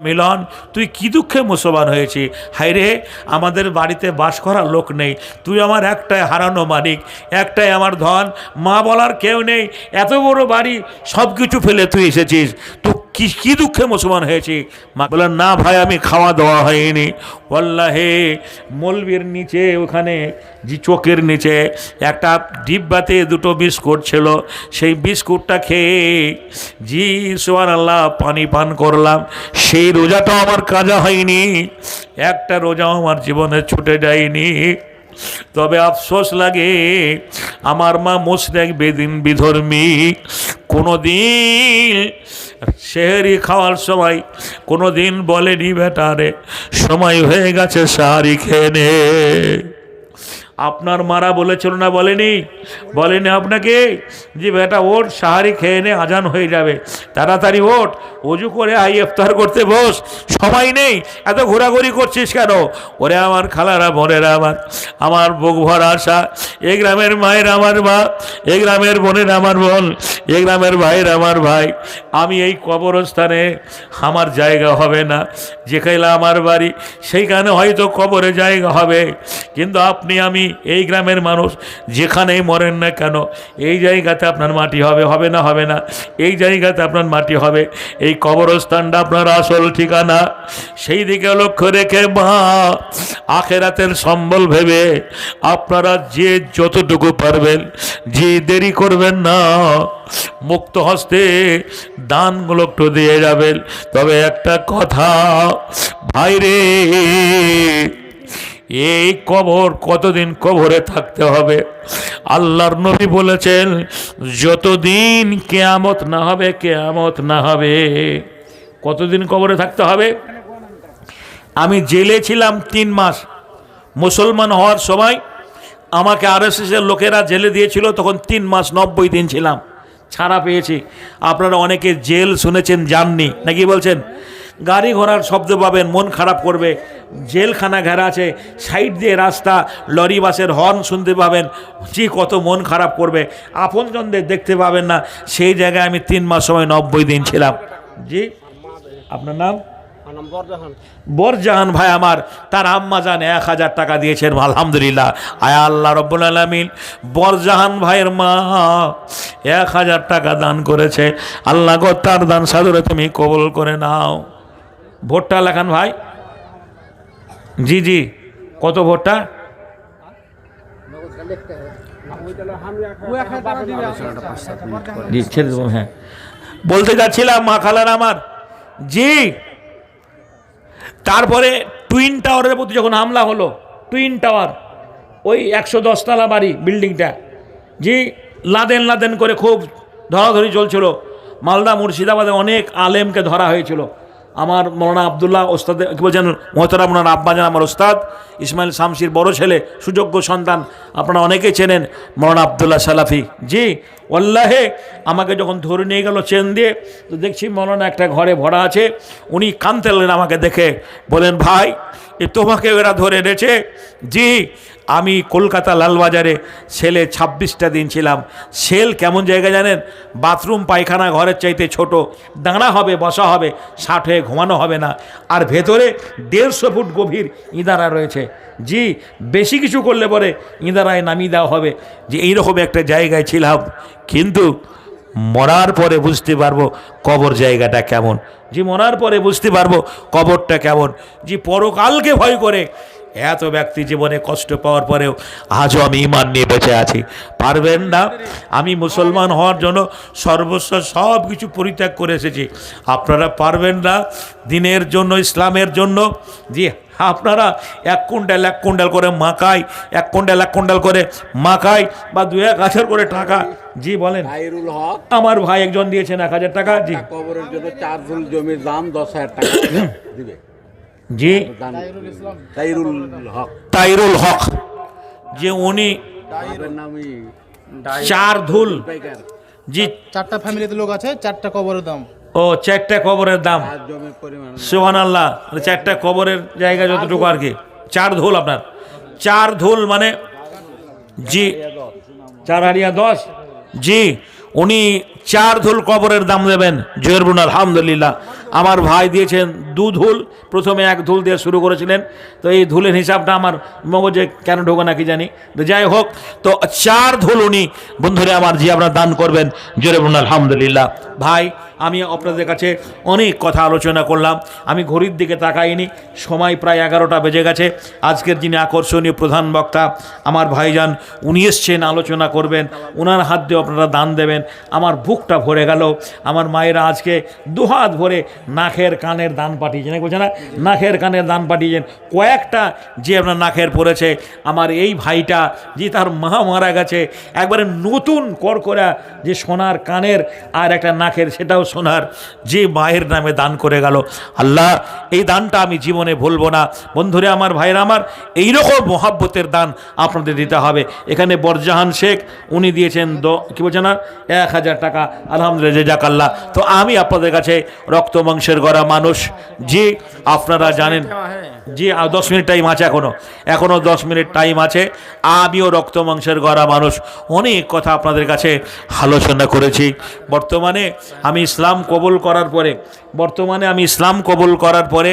মিলন, তুই কি দুঃখে মুসলমান হয়েছি হাই রে আমাদের বাড়িতে বাস করার লোক নেই। তুই আমার একটাই হারানো মালিক, একটাই আমার ধন। মা বলার কেউ নেই। এত বড় বাড়ি সব কিছু ফেলে তুই এসেছিস। তো কি কি দুঃখে মুসলমান হয়েছি? মা বললেন না ভাই, আমি খাওয়া দাওয়া হয়নি। ওল্লাহে মলবির নিচে, ওখানে যে চোখের নিচে, একটা ডিব্বাতে দুটো বিস্কুট ছিল। সেই বিস্কুটটা খেয়ে, জি সোয়ার আল্লাহ পানি পান করলাম। সেই রোজাটাও আমার কাজা হয়নি। একটা রোজাও আমার জীবনে ছুটে যায়নি। তবে আফসোস লাগে, আমার মা মোশরেক বেদিন বিধর্মী। কোনো দিন শেহরি খাওয়ার সময় কোনো দিন বলেনি বেটারে সময় হয়ে গেছে সাহারি খেয়ে নে। আপনার মারা বলেছিল না বলেনি? বলেনি আপনাকে? যে বেটা ওট সাহারি খেয়ে নে আজান হয়ে যাবে। তাড়াতাড়ি ওঠ, অজু করে আই ইফতার করতে বস। সময় নেই, এত ঘোরাঘুরি করছিস কেন? ওরে আমার খালারা, বোনেরা আমার আমার বুক ভরা আশা। এ গ্রামের মায়ের আমার মা, এ গ্রামের বোনের আমার বোন, এ গ্রামের ভাইয়ের আমার ভাই। আমি এই কবরস্থানে আমার জায়গা হবে না। যেখানে আমার বাড়ি, সেইখানে হয়তো কবরে জায়গা হবে। কিন্তু আপনি আমি এই গ্রামের মানুষ যেখানেই মরেন না কেন, এই জায়গাতে আপনার মাটি হবে হবে না হবে না। এই জায়গাতে আপনার মাটি হবে, এই কবরস্থানটা আপনার আসল ঠিকানা। সেই দিকে লক্ষ্য রেখে মা, আখেরাতের সম্বল ভেবে আপনারা যে যতটুকু পারবেন, যে দেরি করবেন না, মুক্ত হস্তে দানগুলো একটু দিয়ে যাবেন। তবে একটা কথা, ভাইরে এই কবর কতদিন কবরে থাকতে হবে? আল্লাহর নবী বলেছেন, যতদিন কেয়ামত না হবে, কেয়ামত না হবে। কতদিন কবরে থাকতে হবে? আমি জেলে ছিলাম তিন মাস। মুসলমান হওয়ার সময় আমাকে আরএসএসের লোকেরা জেলে দিয়েছিল, তখন তিন মাস নব্বই দিন ছিলাম। ছাড়া পেয়েছি। আপনারা অনেকে জেল শুনেছেন, জাননি। নাকি বলছেন গাড়ি ঘোড়ার শব্দ পাবেন মন খারাপ করবে। জেলখানা ঘেরা আছে সাইড দিয়ে রাস্তা লরি বাসের হর্ন শুনতে পাবেন জি কত মন খারাপ করবে। আপনজনদের দেখতে পাবেন না সেই জায়গায় আমি তিন মাস সময় নব্বই দিন ছিলাম। জি আপনার নাম? বরজাহান ভাই আমার তার আম্মা জান এক হাজার টাকা দিয়েছেন আলহামদুলিল্লাহ। আয় আল্লাহ রব্বুল আলমিন বরজাহান ভাইয়ের মা এক হাজার টাকা দান করেছে। আল্লাহ গো তার দান সাদরে তুমি কবল করে নাও। ভোটটা লেখান ভাই। জি জি। কত ভোটটা? হ্যাঁ। বলতে যাচ্ছিলাম, মা খালার আমার। জি। তারপরে টুইন টাওয়ারের প্রতি যখন হামলা হলো, টুইন টাওয়ার, ওই একশো দশতলা বাড়ি, বিল্ডিংটা, জি, লাদেন লাদেন করে খুব ধরাধরি চলছিল। মালদা মুর্শিদাবাদে অনেক আলেমকে ধরা হয়েছিল। আমার মৌলানা আবদুল্লাহ ওস্তাদ, কী বলছেন? মোহতারা আব্বা আব্বাজান, আমার ওস্তাদ। ইসমাইল শামসির বড় ছেলে, সুযোগ্য সন্তান, আপনারা অনেকেই চেনেন, মৌলানা আবদুল্লাহ সালাফি। জি ওল্লাহে আমাকে যখন ধরে নিয়ে গেল চেন দিয়ে, তো দেখছি মৌলানা একটা ঘরে ভরা আছে, উনি কানতেলেন আমাকে দেখে। বলেন, ভাই তোমাকে এরা ধরে এনেছে। জি, আমি কলকাতা লালবাজারে সেলে ছাব্বিশটা দিন ছিলাম। সেল কেমন জায়গা জানেন? বাথরুম, পায়খানা, ঘরের চাইতে ছোট। দাঁড়া হবে, বসা হবে, ষাট হয়ে ঘুমানো হবে না। আর ভেতরে দেড়শো ফুট গভীর ইঁদারা রয়েছে। জি, বেশি কিছু করলে পরে ইঁদারায় নামিয়ে দেওয়া হবে। যে এইরকম একটা জায়গায় ছিলাম। কিন্তু মরার পরে বুঝতে পারব কবর জায়গাটা কেমন। যে মরার পরে বুঝতে পারব কবরটা কেমন। যে পরকালকে ভয় করে এত ব্যক্তি জীবনে কষ্ট পাওয়ার পরেও আজও আমি ইমান নিয়ে বেঁচে আছি। পারবেন না? আমি মুসলমান হওয়ার জন্য সর্বস্ব সব কিছু পরিত্যাগ করে এসেছি। আপনারা পারবেন না? দিনের জন্য ইসলামের জন্য? জি আপনারা এক কুইন্টাল এক কুইন্টাল করে মাকাই এক কুইন্টাল এক কুইন্টাল করে মাকাই বা দু এক হাজার করে টাকা। জি বলেন। আমার ভাই একজন দিয়েছেন এক হাজার টাকা। জি। কবরের জন্য চার ঝুল জমির দাম দশ হাজার টাকা। দিবে। জি তাইরুল হক। তাইরুল হক যে উনি চার ধুল জি চারটা ফ্যামিলিতে লোক আছে চারটা কবরের দাম। ও চারটা কবরের দাম। সোহান আল্লাহ মানে চারটা কবরের জায়গা যতটুকু আর কি। চার ধুল আপনার। চার ধুল মানে জি চার হারিয়া দশ। জি উনি চার ধুল কবরের দাম দেবেন। জয়ের বুন, আলহামদুলিল্লাহ। আমার ভাই দিয়েছেন দু ধুল। প্রথমে এক ধুল দিয়ে শুরু করেছিলেন। তো এই ধুলের হিসাবটা আমার মগজে কেন ঢোকে না কি জানি। তো যাই হোক, তো চার ধুল উনি, বন্ধুরা আমার, যে আপনারা দান করবেন। জোরে বলুন আলহামদুলিল্লাহ। ভাই, আমি আপনাদের কাছে অনেক কথা আলোচনা করলাম। আমি ঘড়ির দিকে তাকাইনি। সময় প্রায় এগারোটা বেজে গেছে। আজকের যিনি আকর্ষণীয় প্রধান বক্তা, আমার ভাইজান, উনি এসছেন, আলোচনা করবেন। ওনার হাত দিয়ে আপনারা দান দেবেন। আমার বুকটা ভরে গেল। আমার মায়েরা আজকে দুহাত ভরে নাখের কানের দান পাঠিয়েছেন। বলছে, না, নাখের কানের দান পাঠিয়েছেন। কয়েকটা যে আপনার নাকের পড়েছে, আমার এই ভাইটা যে তার মা মারা গেছে, একবারে নতুন করকরা যে সোনার কানের আর একটা নাকের সেটাও সোনার, যে মায়ের নামে দান করে গেল। আল্লাহ, এই দানটা আমি জীবনে ভুলবো না। বন্ধুরে, আমার ভাইরা আমার এইরকম মহাব্বতের দান আপনাদের দিতে হবে। এখানে বরজাহান শেখ, উনি দিয়েছেন দ, কী বলছে না? এক হাজার টাকা আলহামদুলিল্লাহ জাকাল্লাহ তো আমি আপনাদের কাছে রক্ত মাংসের গড়া মানুষ। যে আপনারা জানেন। আর দশ মিনিট টাইম আছে এখনও এখনও দশ মিনিট টাইম আছে। আমিও রক্ত মাংসের গড়া মানুষ। অনেক কথা আপনাদের কাছে আলোচনা করেছি। বর্তমানে আমি ইসলাম কবুল করার পরে, বর্তমানে আমি ইসলাম কবুল করার পরে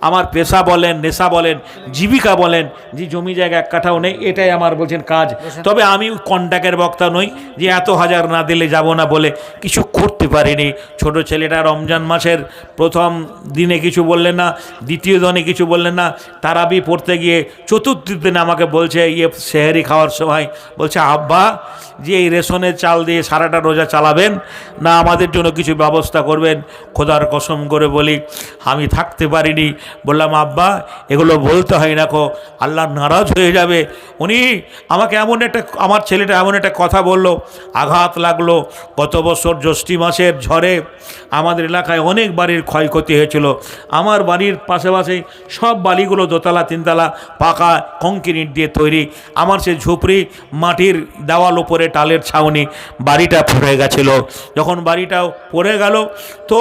আমার পেশা বলেন নেশা বলেন জীবিকা বলেন যে জমি জায়গা এক কাঠাও নেই এটাই আমার বলছেন কাজ। তবে আমি কন্ট্যাক্টের বক্তা নই যে এত হাজার না দিলে যাব না বলে কিছু করতে পারিনি। ছোট ছেলেটা রমজান মাসের প্রথম দিনে কিছু বললেন না দ্বিতীয় দিনে কিছু বললেন না তারাবি পড়তে গিয়ে চতুর্থ দিনে আমাকে বলছে ইয়ে সেহারি খাওয়ার সময় বলছে আব্বা যে এই রেশনের চাল দিয়ে সারাটা রোজা চালাবেন না আমাদের জন্য কিছু ব্যবস্থা করবেন? খোদার কসম করে বলি আমি থাকতে পারিনি বললাম, আব্বা, এগুলো বলতে হয় না কো, আল্লাহ নারাজ হয়ে যাবে। উনি আমাকে এমন একটা, আমার ছেলেটা এমন একটা কথা বলল, আঘাত লাগল। গত বছর জ্যৈষ্ঠী মাসের ঝড়ে আমাদের এলাকায় অনেক বাড়ির ক্ষয়ক্ষতি হয়েছিল। আমার বাড়ির পাশাপাশি সব বাড়িগুলো দোতলা, তিনতলা পাকা কংক্রিট দিয়ে তৈরি। আমার সে ঝুপড়ি মাটির দেওয়াল ওপরে টালের ছাউনি বাড়িটা পড়ে গেছিল। যখন বাড়িটাও পড়ে গেল, তো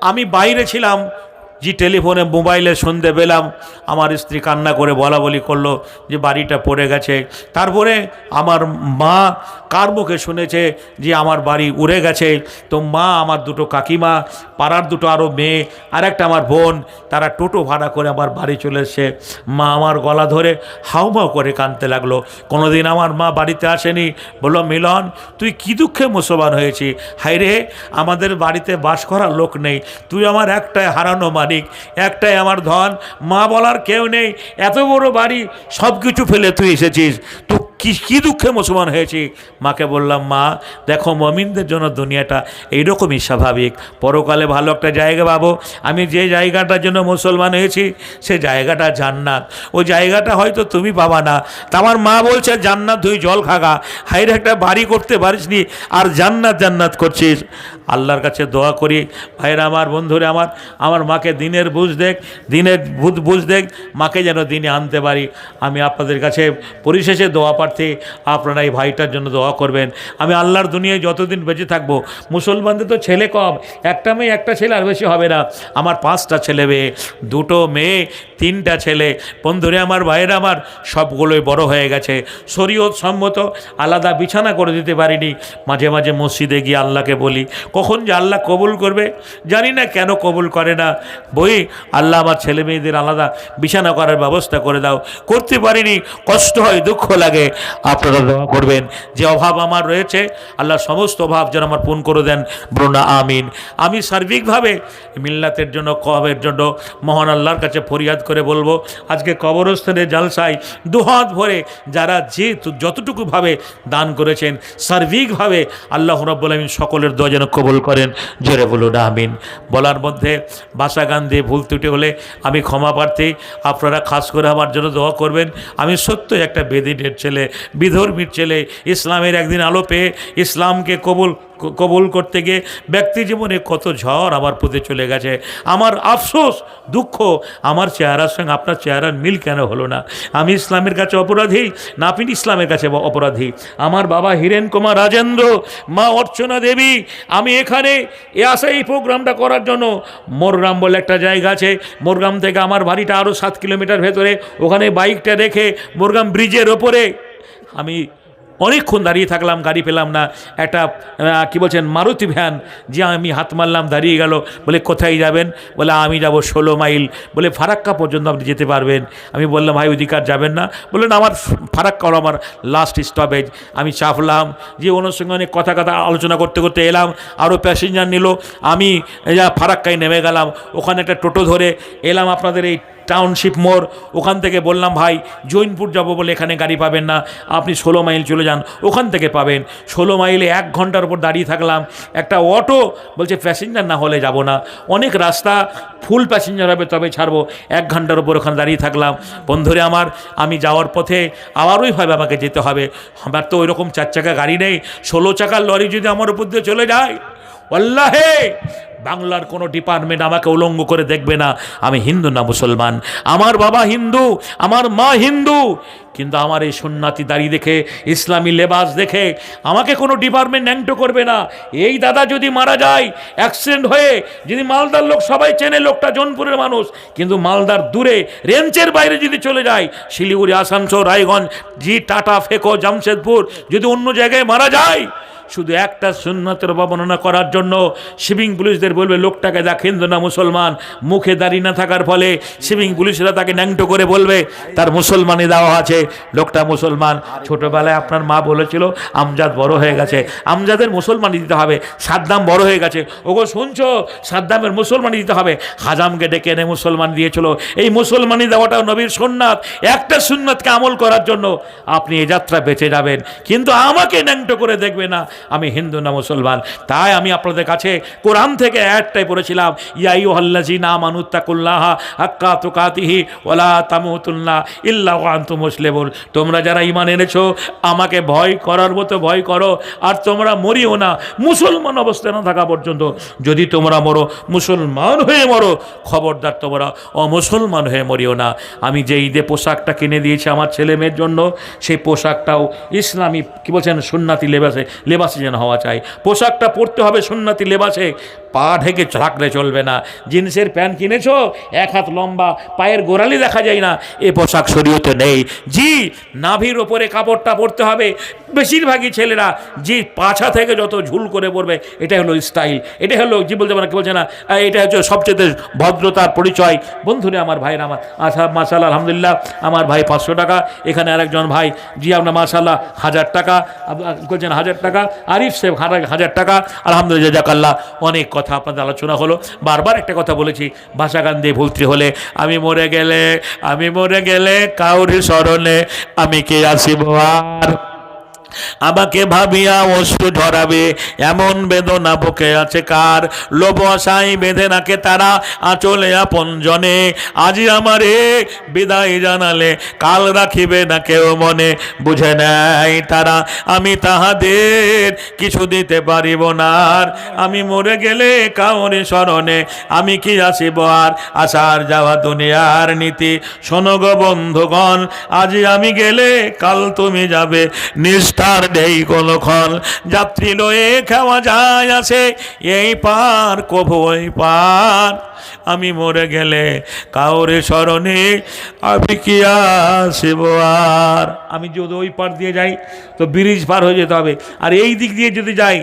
আমি বাইরে ছিলাম যে টেলিফোনে, মোবাইলে শুনতে পেলাম। আমার স্ত্রী কান্না করে বলা বলি করল যে বাড়িটা পড়ে গেছে। তারপরে আমার মা কার মুখে শুনেছে যে আমার বাড়ি উড়ে গেছে? তো মা আমার দুটো কাকিমা, পাড়ার দুটো আরও মেয়ে, আর একটা আমার বোন, তারা টোটো ভাড়া করে আমার বাড়ি চলে এসছে। মা আমার গলা ধরে হাউমাউ করে কাঁদতে লাগল। কোনোদিন আমার মা বাড়িতে আসেনি। বলল, মিলন, তুই কি দুঃখে মুসলমান হয়েছি হাই রে আমাদের বাড়িতে বাস করার লোক নেই। তুই আমার একটাই হারানো মালিক, একটাই আমার ধন। মা বলার কেউ নেই, এত বড় বাড়ি সব কিছু ফেলে তুই এসেছিস। তো কি, কী দুঃখে মুসলমান হয়েছি? মাকে বললাম, মা, দেখো মমিনদের জন্য দুনিয়াটা এইরকমই স্বাভাবিক। পরকালে ভালো একটা জায়গা পাবো। আমি যে জায়গাটার জন্য মুসলমান হয়েছি, সে জায়গাটা জান্নাত। ওই জায়গাটা হয়তো তুমি পাবা না। তা আমার মা বলছে, জান্নাত তুই জল খাগা। হাইরে একটা বাড়ি করতে পারিসনি আর জান্নাত জান্নাত করছিস। আল্লাহর কাছে দোয়া করি ভাইরা আমার, বন্ধুরা আমার আমার মাকে দিনের বুঝ দেখ, দিনের বুঝ বুঝ দেখ, মাকে যেন দিনে আনতে পারি। আমি আপনাদের কাছে পরিশেষে দোয়া প্রার্থী, আপনারা এই ভাইটার জন্য দোয়া করবেন। আমি আল্লাহর দুনিয়ায় যতদিন বেঁচে থাকব, মুসলমানদের তো ছেলে কম, একটা মেয়ে, একটা ছেলে আর বেশি হবে না। আমার পাঁচটা ছেলে মেয়ে, দুটো মেয়ে, তিনটা ছেলে। বন্ধুরে আমার, ভাইয়েরা আমার, সবগুলোই বড় হয়ে গেছে। শরীয়ত সম্মত আলাদা বিছানা করে দিতে পারিনি। মাঝে মাঝে মসজিদে গিয়ে আল্লাহকে বলি, কখন যে আল্লাহ কবুল করবে? জানি না কেন কবুল করে না। বই, আল্লাহ আমার ছেলে মেয়েদের আলাদা বিছানা করার ব্যবস্থা করে দাও। করতে পারিনি, কষ্ট হয়, দুঃখ লাগে। আপনারা দোয়া করবেন। যে অভাব আমার রয়েছে, আল্লাহ সমস্ত অভাব যেন আমার পূর্ণ করে দেন। ব্রুনা আমিন। আমি সার্বিকভাবে মিল্লাতের জন্য কবের জন্য মহান আল্লাহর কাছে ফরিয়াদ করে বলব, আজকে কবরস্থানে জালসায় দুহাত ভরে যারা যে যতটুকুভাবে দান করেছেন, সার্বিকভাবে আল্লাহ রব্বুল আমিন সকলের দোয়া যেন কবুল করেন। জোরে বলুন, আমিন। বলার মধ্যে বাসা গান দিয়ে ভুল ত্রুটি হলে আমি ক্ষমা প্রার্থী, আপনারা খাস করে আমার জন্য দোয়া করবেন। আমি সত্যই একটা বেদিনের ছেলে বিধর্মীর ছেলে। ইসলামের একদিন আলো পেয়ে ইসলামকে কবুল কবুল করতে গিয়ে ব্যক্তি জীবনে কত ঝড় আমার প্রতি চলে গেছে। আমার আফসোস, দুঃখ, আমার চেহারার সঙ্গে আপনার চেহারার মিল কেন হলো না? আমি ইসলামের কাছে অপরাধী? নাপিন ইসলামের কাছে অপরাধী? আমার বাবা হীরেন কুমার রাজেন্দ্র, মা অর্চনা দেবী, আমি এখানে এ আসা এই প্রোগ্রামটা করার জন্য। মোরগ্রাম বলে একটা জায়গা আছে। মোরগ্রাম থেকে আমার বাড়িটা আরও সাত কিলোমিটার ভেতরে। ওখানে বাইকটা রেখে মোরগ্রাম ব্রিজের ওপরে আমি অনেকক্ষণ দাঁড়িয়ে থাকলাম, গাড়ি পেলাম না। একটা কি বলছেন, মারুতি ভ্যান। যে আমি হাত মারলাম, দাঁড়িয়ে গেল, বলে, কোথায় যাবেন? বলে, আমি যাব ষোলো মাইল। বলে, ফারাক্কা পর্যন্ত আপনি যেতে পারবেন। আমি বললাম, ভাই ওদিকার যাবেন না। বললেন, আমার ফারাক্কা হলো আমার লাস্ট স্টপেজ আমি চাপলাম, যে ওনার সঙ্গে অনেক কথা কথা আলোচনা করতে করতে এলাম আরও প্যাসেঞ্জার নিল। আমি ফারাক্কায় নেমে গেলাম, ওখানে একটা টোটো ধরে এলাম আপনাদের এই টাউনশিপ মোড়, ওখান থেকে বললাম, ভাই, জৈনপুর যাব বলে এখানে গাড়ি পাবেন না। আপনি ষোলো মাইল চলে যান, ওখান থেকে পাবেন। ষোলো মাইলে এক ঘণ্টার উপর দাঁড়িয়ে থাকলাম। একটা অটো বলছে, প্যাসেঞ্জার না হলে যাব না। অনেক রাস্তা, ফুল প্যাসেঞ্জার হবে, তবে ছাড়বো। এক ঘণ্টার উপর ওখানে দাঁড়িয়ে থাকলাম। বন্ধুরে আমার, আমি যাওয়ার পথে আবারই ভাবে আমাকে যেতে হবে। আমার তো ওই রকম চার চাকা গাড়ি নেই। ষোলো চাকার লরি যদি আমার উপর দিয়ে চলে যায় আল্লাহে বাংলার কোনো ডিপার্টমেন্ট আমাকে উলঙ্গ করে দেখবে না। আমি হিন্দু না মুসলমান। আমার বাবা হিন্দু, আমার মা হিন্দু। কিন্তু আমার এই সুন্নাতি দাড়ি দেখে, ইসলামী লেবাস দেখে আমাকে কোনো ডিপার্টমেন্ট ন্যাংটো করবে না। এই দাদা যদি মারা যায় অ্যাক্সিডেন্ট হয়ে, যদি মালদার লোক সবাই চেনে লোকটা জোনপুরের মানুষ, কিন্তু মালদার দূরে, রেঞ্চের বাইরে যদি চলে যায়, শিলিগুড়ি, আসানসোল, রায়গঞ্জ, জি, টাটা, ফেকো, জামশেদপুর, যদি অন্য জায়গায় মারা যায় শুধু একটা সুন্নতের বর্ণনা করার জন্য শিবিং পুলিশদের বলবে, লোকটাকে দেখ, হিন্দু না মুসলমান। মুখে দাঁড়িয়ে না থাকার ফলে শিবিং পুলিশরা তাকে ন্যাংটো করে বলবে, তার মুসলমানই দেওয়া আছে, লোকটা মুসলমান। ছোটবেলায় আপনার মা বলেছিল, আমজাদ বড় হয়ে গেছে, আমজাদের মুসলমানই দিতে হবে, সাদ্দাম বড় হয়ে গেছে। ওগো, শুনছো? সাদ্দামের মুসলমানই দিতে হবে। হাজামকে ডেকে এনে মুসলমান দিয়েছিল। এই মুসলমানি দেওয়াটাও নবীর সুন্নাত। একটা সুন্নাতকে আমল করার জন্য আপনি এ যাত্রা বেঁচে যাবেন। কিন্তু আমাকে ন্যাংটো করে দেখবে না। আমি হিন্দু না মুসলমান। তাই আমি আপনাদের কাছে কোরআন থেকে একটাই পড়েছিলাম ইয়াই হল্লাজি না মানুত্তাকুল্লাহ হাক্কা তুকাতিহি ওলা তামুতুল্লাহ আন্তু তোমরা যারা ইমান এনেছো, আমাকে ভয় করার মতো ভয় করো, আর তোমরা মরিও না। মুসলমান অবস্থায় না থাকা পর্যন্ত যদি তোমরা মরো, মুসলমান হয়ে মরো, খবরদার তোমরা অমুসলমান হয়ে মরিও না। আমি যে ঈদে পোশাকটা কিনে দিয়েছি আমার ছেলে মেয়ের জন্য, সেই পোশাকটাও ইসলামী, কী বলছেন, সুন্নাতি লেবাসে লেবাসে যেন হওয়া চাই। পোশাকটা পরতে হবে সুন্নাতি লেবাসে। পা ঢেকে থাকলে চলবে না। জিন্সের প্যান্ট কিনেছো? এক হাত লম্বা, পায়ের গোড়ালি দেখা যায় না। এ পোশাক শরীয়তে নেই। জি, নাভির ওপরে কাপড়টা পরতে হবে। বেশিরভাগই ছেলেরা জি, পাছা থেকে যত ঝুল করে পড়বে এটা হলো স্টাইল এটা হলো জি বলতে পারে, কি বলছে না? এটা হচ্ছে সবচেয়ে ভদ্রতার পরিচয়। বন্ধুরে, আমার ভাইয়ের, আমার আচ্ছা মাসাল্লাহ আলহামদুলিল্লাহ, আমার ভাই পাঁচশো টাকা। এখানে আরেকজন ভাই, জি, আপনার মাসাল্লাহ হাজার টাকা। বলছেন, হাজার টাকা? আরিফ সাহেব হাজার- হাজার টাকা, আলহামদুলিল্লাহ, জাকাল্লাহ। অনেক কথা আপনাদের আলোচনা হলো। বারবার একটা কথা বলেছি, ভাষা গান দিয়ে ভুলত্রি হলে, আমি মরে গেলে, আমি মরে গেলে কাউরি স্মরণে আমি কে আসিব আর? আমাকে ভাবিয়া অশ্রু ধরাবে এমন বেদনা বুকে আছে কার? লোভ আশাই বেঁধে রাখে তারা আঁচলে আপন জনে। আজি আমারে বিদায় জানালে, কাল রাখিবে না কেউ মনে। বুঝে নেয় তারা, আমি তাহাদের কিছু দিতে পারিব না আর। আমি মরে গেলে কাউরি স্মরণে, আমি কি আসিব আর? আসার যাওয়া দুনিয়ার নীতি। শোনো গো বন্ধুগণ, আজি আমি গেলে কাল তুমি যাবে। নিষ্ঠার নেই খল যাত্রী লয়ে খাওয়া যায় আছে এই পার কভু ওই পার। আমি মরে গেলে কাউরে স্মরণে আমি কি আসিব আর? আমি যদি ওই পার দিয়ে যাই, তো ব্রিজ পার হয়ে যেতে হবে। আর এই দিক দিয়ে যদি যাই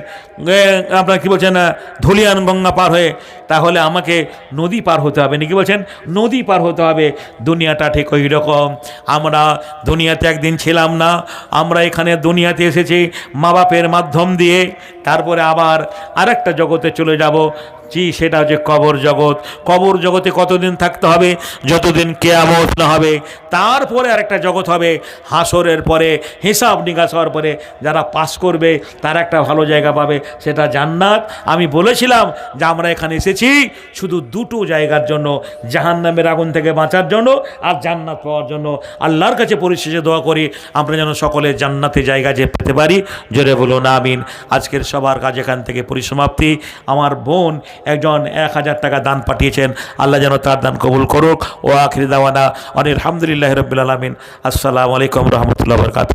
আপনার কি বলছেন ধুলিয়ান গঙ্গা পার হয়ে, তাহলে আমাকে নদী পার হতে হবে। নাকি বলছেন, নদী পার হতে হবে। দুনিয়াটা ঠিক ওই রকম। আমরা দুনিয়াতে একদিন ছিলাম না। আমরা এখানে দুনিয়াতে এসেছি। মা বাপের মাধ্যম দিয়ে তারপরে আবার আরেকটা জগতে চলে যাব। জি, সেটা হচ্ছে কবর জগৎ। কবর জগতে কতদিন থাকতে হবে? যতদিন কেয়ামত না হবে। তারপরে আরেকটা জগৎ হবে হাসরের পরে, হিসাব নিকাশ হওয়ার পরে। যারা পাস করবে, তারা একটা ভালো জায়গা পাবে, সেটা জান্নাত। আমি বলেছিলাম যে আমরা এখানে এসেছি শুধু দুটো জায়গার জন্য, জাহান্নামের আগুন থেকে বাঁচার জন্য আর জান্নাত পাওয়ার জন্য। আল্লাহর কাছে পরিশেষে দোয়া করি, আমরা যেন সকলে জান্নাতে জায়গা যে পেতে পারি। জোরে বলুন, আমিন। আজকের সবার কাজ এখান থেকে পরিসমাপ্তি। আমার বোন একজন এক হাজার টাকা দান পাঠিয়েছেন। আল্লাহ যেন তার দান কবুল করুক। ও আখরি দাওয়ানা। অনিল আলহামদুলিল্লাহ রবিল আলমিন। আসসালামু আলাইকুম রহমতুল্লাহ বরকাত